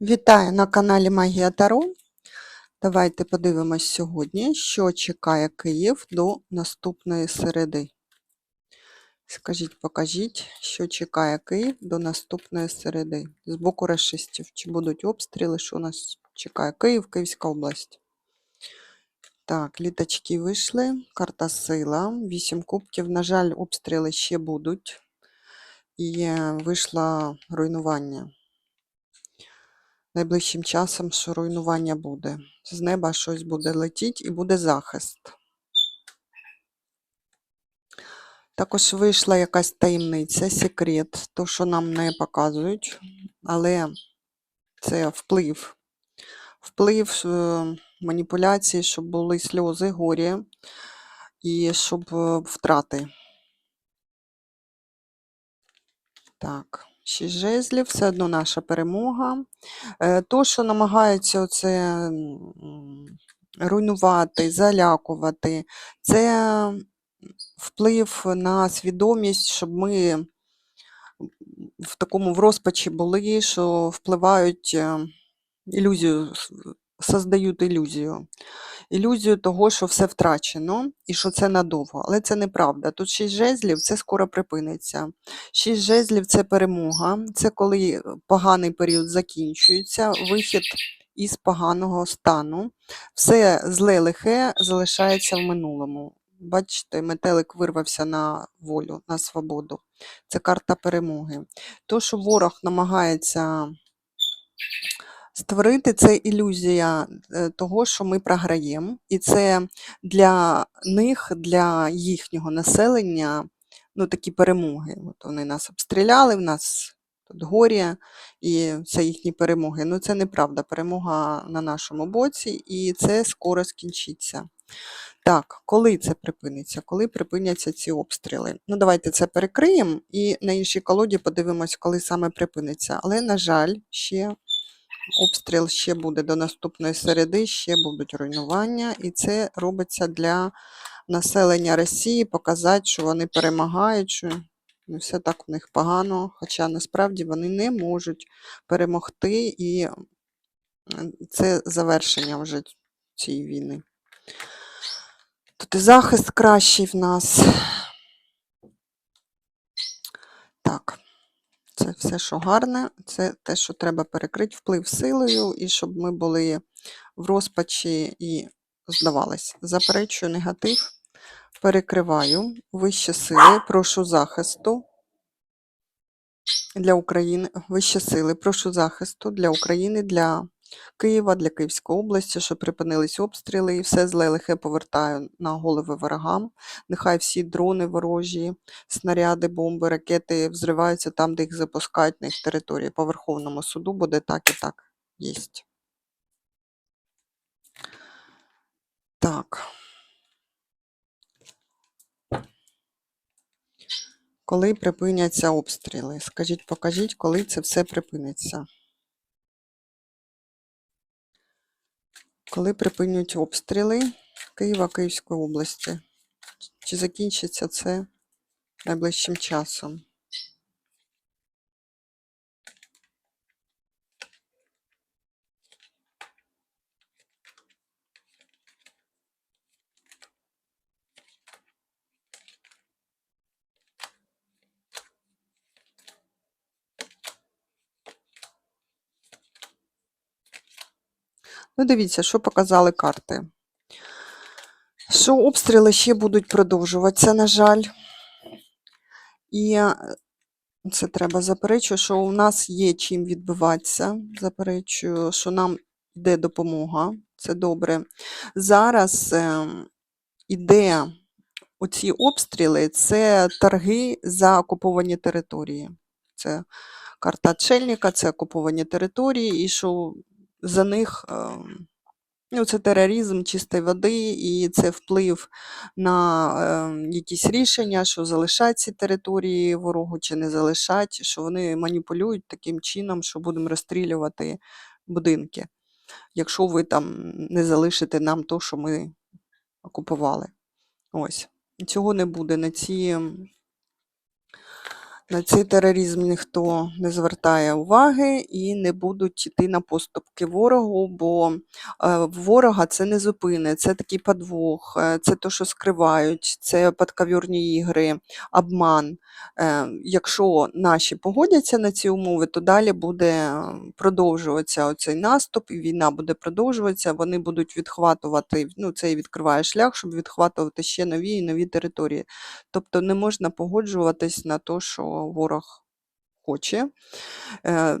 Вітаю на каналі Магія Таро. Давайте подивимось сьогодні, що чекає Київ до наступної середи. Скажіть, покажіть, що чекає Київ до наступної середи. З боку расистів. Чи будуть обстріли, що нас чекає? Київ, Київська область. Так, літачки вийшли. Карта сила. Вісім кубків. На жаль, обстріли ще будуть. І вийшло руйнування найближчим часом, що руйнування буде. З неба щось буде летіть і буде захист. Також вийшла якась таємниця, секрет, то, що нам не показують, але це вплив. Вплив е, маніпуляції, щоб були сльози, горі і щоб е, втрати. Так, шість жезлів, все одно наша перемога. Е, То, що намагаються оце руйнувати, залякувати, це вплив на свідомість, щоб ми в такому в розпачі були, що впливають е, ілюзію, создають ілюзію. Ілюзію того, що все втрачено і що це надовго. Але це неправда. Тут шість жезлів це скоро припиниться. Шість жезлів це перемога, це коли поганий період закінчується, вихід із поганого стану. Все зле лихе залишається в минулому. Бачите, метелик вирвався на волю, на свободу. Це карта перемоги. То, що ворог намагається створити, це ілюзія е, того, що ми програємо. І це для них, для їхнього населення, ну, такі перемоги. От вони нас обстріляли, в нас тут горі, і це їхні перемоги. Ну, це неправда. Перемога на нашому боці, і це скоро скінчиться. Так, коли це припиниться? Коли припиняться ці обстріли? Ну, давайте це перекриємо і на іншій колоді подивимось, коли саме припиниться. Але, на жаль, ще обстріл ще буде до наступної середи, ще будуть руйнування, і це робиться для населення Росії, показати, що вони перемагають, що не все так у них погано, хоча насправді вони не можуть перемогти, і це завершення вже цієї війни. Тут і захист кращий в нас. Так. Це все, що гарне, це те, що треба перекрити вплив силою, і щоб ми були в розпачі і здавались. Заперечую негатив, перекриваю вище сили, прошу захисту для України, вище сили, прошу захисту для України, для Києва, для Київської області, щоб припинились обстріли і все зле лихе повертаю на голови ворогам. Нехай всі дрони ворожі, снаряди, бомби, ракети взриваються там, де їх запускають на їх території. По Верховному суду буде так і так. Єсть. Так. Коли припиняться обстріли? Скажіть, покажіть, коли це все припиниться. Коли припинять обстріли Києва, Київської області? Чи закінчиться це найближчим часом? Ну, дивіться, що показали карти. Що обстріли ще будуть продовжуватися, на жаль. І е, це треба заперечую, що у нас є чим відбиватися. Заперечую, що нам йде допомога. Це добре. Зараз е, іде оці обстріли, це торги за окуповані території. Це карта Отшельника, це окуповані території, і що за них. е, Ну, це тероризм чистої води, і це вплив на е, якісь рішення, що залишать ці території ворогу чи не залишать, що вони маніпулюють таким чином, що будемо розстрілювати будинки, якщо ви там не залишите нам то, що ми окупували. Ось. Цього не буде на ці На цей тероризм ніхто не звертає уваги і не будуть йти на поступки ворогу, бо е, ворога це не зупине, це такий подвох, е, це то, що скривають, це подковірні ігри, обман. Е, Якщо наші погодяться на ці умови, то далі буде продовжуватися оцей наступ, і війна буде продовжуватися. Вони будуть відхватувати, ну це і відкриває шлях, щоб відхватувати ще нові і нові території. Тобто не можна погоджуватись на те, що ворог хоче. Е,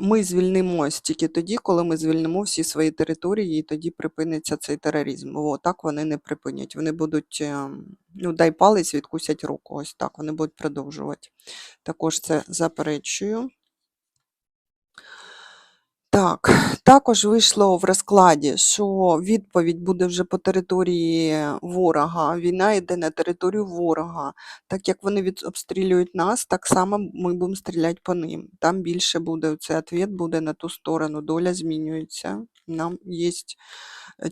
Ми звільнимось тільки тоді, коли ми звільнимо всі свої території, і тоді припиниться цей тероризм. Бо так вони не припинять. Вони будуть, е, ну, дай палець, відкусять руку. Ось так вони будуть продовжувати. Також це заперечую. Так, також вийшло в розкладі, що відповідь буде вже по території ворога. Війна йде на територію ворога. Так як вони від, обстрілюють нас, так само ми будемо стріляти по ним. Там більше буде цей відповідь буде на ту сторону. Доля змінюється. Нам є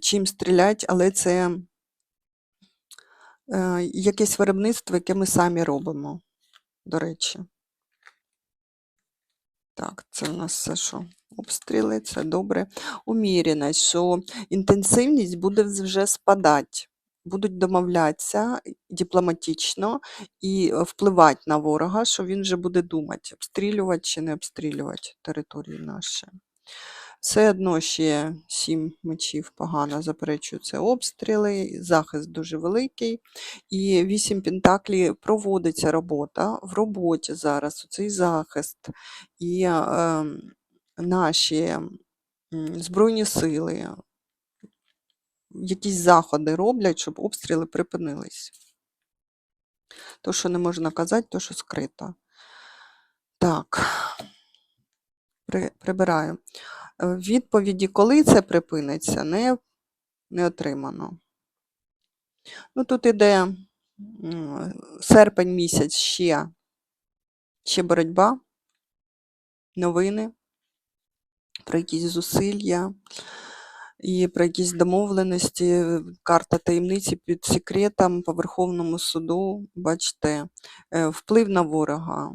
чим стріляти, але це е, якесь виробництво, яке ми самі робимо, до речі. Так, це у нас все, що обстріли, це добре. Уміреність, що інтенсивність буде вже спадати. Будуть домовлятися дипломатично і е, впливати на ворога, що він вже буде думати, обстрілювати чи не обстрілювати території наші. Все одно ще сім мечів погано заперечую це обстріли, захист дуже великий. І вісім пентаклі проводиться робота. В роботі зараз цей захист і е, наші Збройні сили якісь заходи роблять, щоб обстріли припинились. То, що не можна казати, то, що скрито. Так, прибираю. Е, Відповіді, коли це припиниться, не, не отримано. Ну, тут іде серпень місяць ще, ще боротьба, новини, про якісь зусилля і про якісь домовленості. Карта таємниці під секретом по Верховному суду. Бачите, е, вплив на ворога.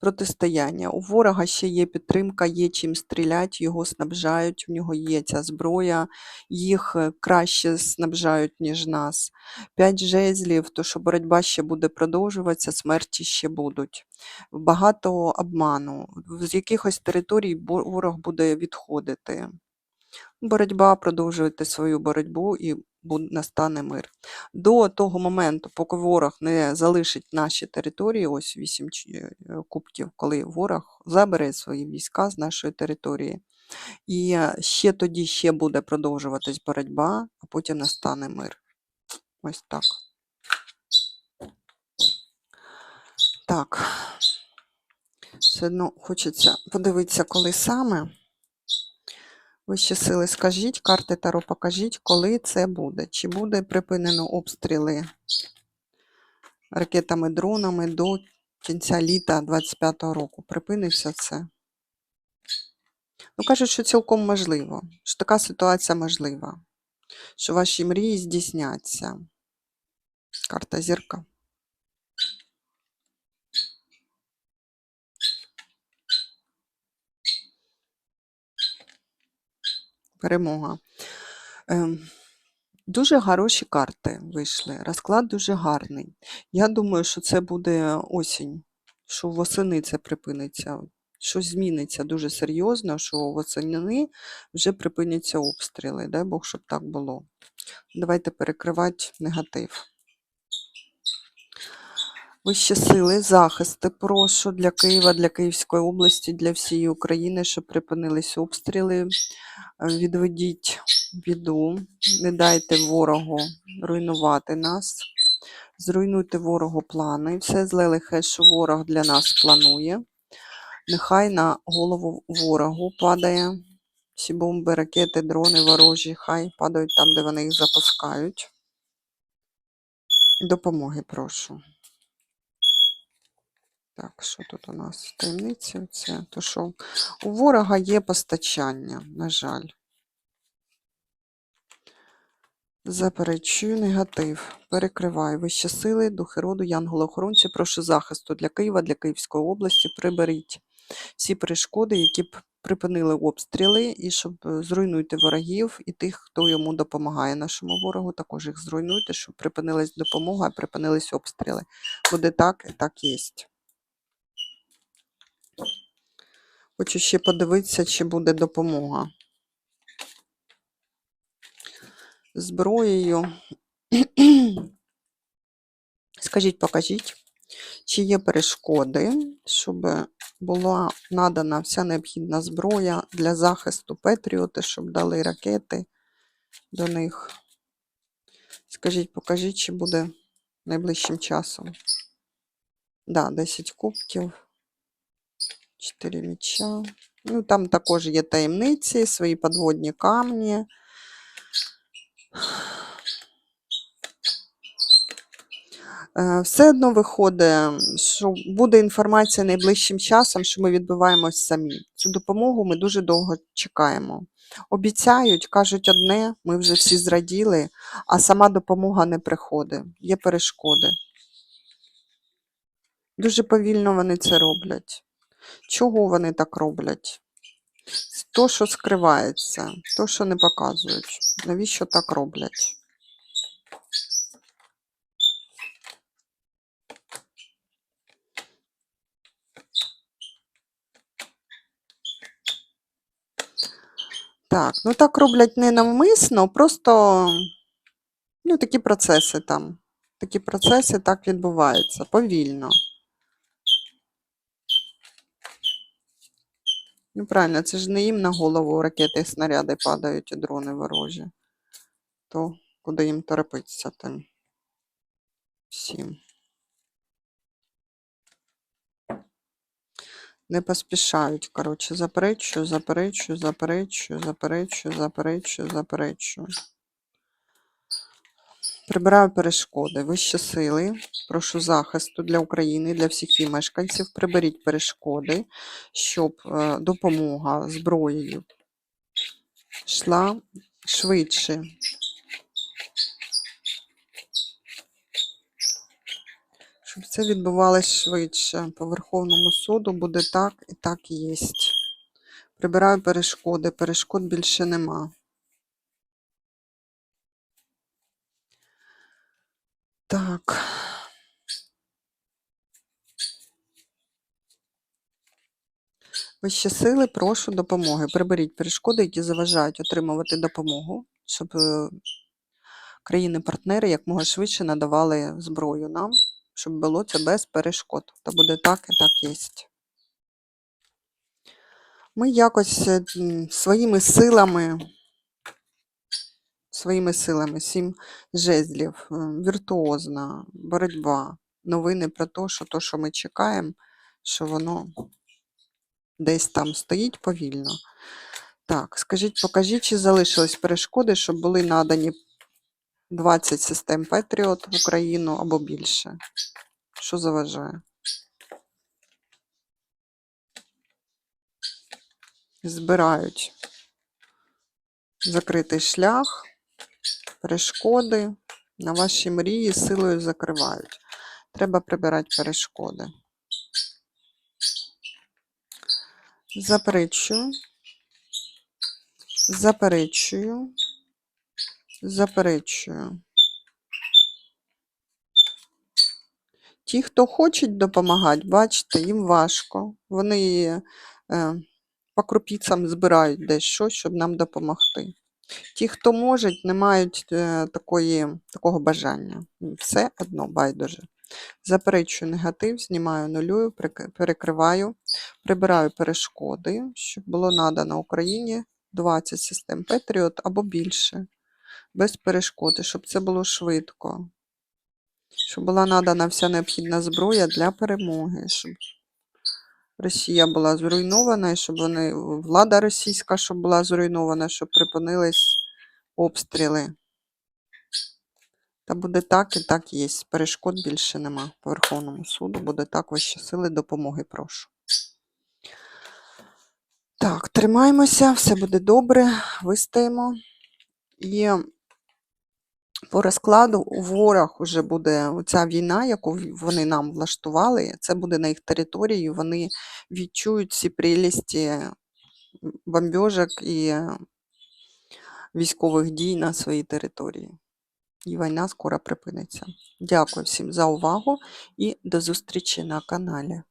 Протистояння. У ворога ще є підтримка, є чим стріляти, його снабжають, в нього є ця зброя, їх е, краще снабжають, ніж нас. П'ять жезлів, то що боротьба ще буде продовжуватися, смерті ще будуть. Багато обману. З якихось територій ворог буде відходити. Боротьба, продовжуйте свою боротьбу і настане мир. До того моменту, поки ворог не залишить наші території, ось вісім е, кубків, коли ворог забере свої війська з нашої території. І е, ще тоді ще буде продовжуватись боротьба, а потім настане мир. Ось так. Так. Все одно хочеться подивитися, коли саме. Вищі сили, скажіть, карти Таро покажіть, коли це буде. Чи буде припинено обстріли ракетами, дронами до кінця літа 25-го року? Припиниться це? Ну, кажуть, що цілком можливо, що така ситуація можлива, що ваші мрії здійсняться. Карта зірка. Перемога. Ем, Дуже хороші карти вийшли. Розклад дуже гарний. Я думаю, що це буде осінь, що восени це припиниться. Щось зміниться дуже серйозно, що восени вже припиняться обстріли. Дай Бог, щоб так було. Давайте перекривати негатив. Вищі сили, захисти прошу для Києва, для Київської області, для всієї України, щоб припинились обстріли. Е, Відведіть біду, не дайте ворогу руйнувати нас. Зруйнуйте ворогу плани. Все зле лихе, що ворог для нас планує. Нехай на голову ворогу падає. Всі бомби, ракети, дрони ворожі, хай падають там, де вони їх запускають. Допомоги прошу. Так, що тут у нас таємниці? Це то, що у ворога є постачання, на жаль. Заперечую негатив. Перекриваю вищі сили, духи роду, янголи-охоронці. Прошу захисту для Києва, для Київської області. Приберіть всі перешкоди, які б припинили обстріли, і щоб е, зруйнуйте ворогів і тих, хто йому допомагає нашому ворогу. Також їх зруйнуйте, щоб припинилась допомога, припинились обстріли. Буде так так є. Хочу ще подивитися, чи буде допомога. Зброєю. Скажіть, покажіть, чи є перешкоди, щоб була надана вся необхідна зброя для захисту Петріоти, щоб дали ракети до них. Скажіть, покажіть, чи буде найближчим часом. Да, 10 кубків, 4 міча. Ну, там також є таємниці, свої подводні камні. Е, Все одно виходить, що буде інформація найближчим часом, що ми відбиваємось самі. Цю допомогу ми дуже довго чекаємо. Обіцяють, кажуть одне, ми вже всі зраділи, а сама допомога не приходить. Є перешкоди. Дуже повільно вони це роблять. Чого вони так роблять? То, що скривається, то, що не показують. Навіщо так роблять? Так, ну так роблять не навмисно, просто ну, такі процеси там. Такі процеси так відбуваються повільно. Ну, правильно, це ж не їм на голову ракети і снаряди падають і дрони ворожі. То куди їм торопитися там всім. Не поспішають, коротше, заперечую, заперечую, заперечую, заперечую, заперечую, заперечую. Прибираю перешкоди, вищі сили, прошу захисту для України, для всіх її мешканців. Приберіть перешкоди, щоб е, допомога зброєю йшла швидше. Щоб це відбувалося швидше. По Верховному суду буде так і так і є. Прибираю перешкоди, перешкод більше нема. Так. Вищі сили, прошу допомоги. Приберіть перешкоди, які заважають отримувати допомогу, щоб е, країни-партнери якмога швидше надавали зброю нам, щоб було це без перешкод. Та буде так і так є. Ми якось е, своїми силами, своїми силами, сім жезлів, е, віртуозна боротьба, новини про те, що то, що ми чекаємо, що воно десь там стоїть повільно. Так, скажіть, покажіть, чи залишились перешкоди, щоб були надані 20 систем Patriot в Україну або більше? Що заважає? Збирають закритий шлях, перешкоди на ваші мрії силою закривають. Треба прибирати перешкоди. Заперечую. Заперечую. Заперечую. Ті, хто хочуть допомагати, бачите, їм важко. Вони е, по крупіцям збирають десь щось, щоб нам допомогти. Ті, хто можуть, не мають е, такої, такого бажання. Все одно байдуже. Заперечую негатив, знімаю нулюю, перекриваю, прибираю перешкоди, щоб було надано Україні 20 систем Patriot або більше, без перешкоди, щоб це було швидко. Щоб була надана вся необхідна зброя для перемоги, щоб Росія була зруйнована, і щоб вони, влада російська, щоб була зруйнована, щоб припинились обстріли. Та буде так і так є. Перешкод більше нема. По Верховному суду буде так вищі сили допомоги, прошу. Так, тримаємося, все буде добре, вистоїмо. І По розкладу у ворог уже буде ця війна, яку вони нам влаштували, це буде на їх території. Вони відчують ці прелісті м, бомбьожок і військових дій на своїй території. І війна скоро припиниться. Дякую всім за увагу і до зустрічі на каналі.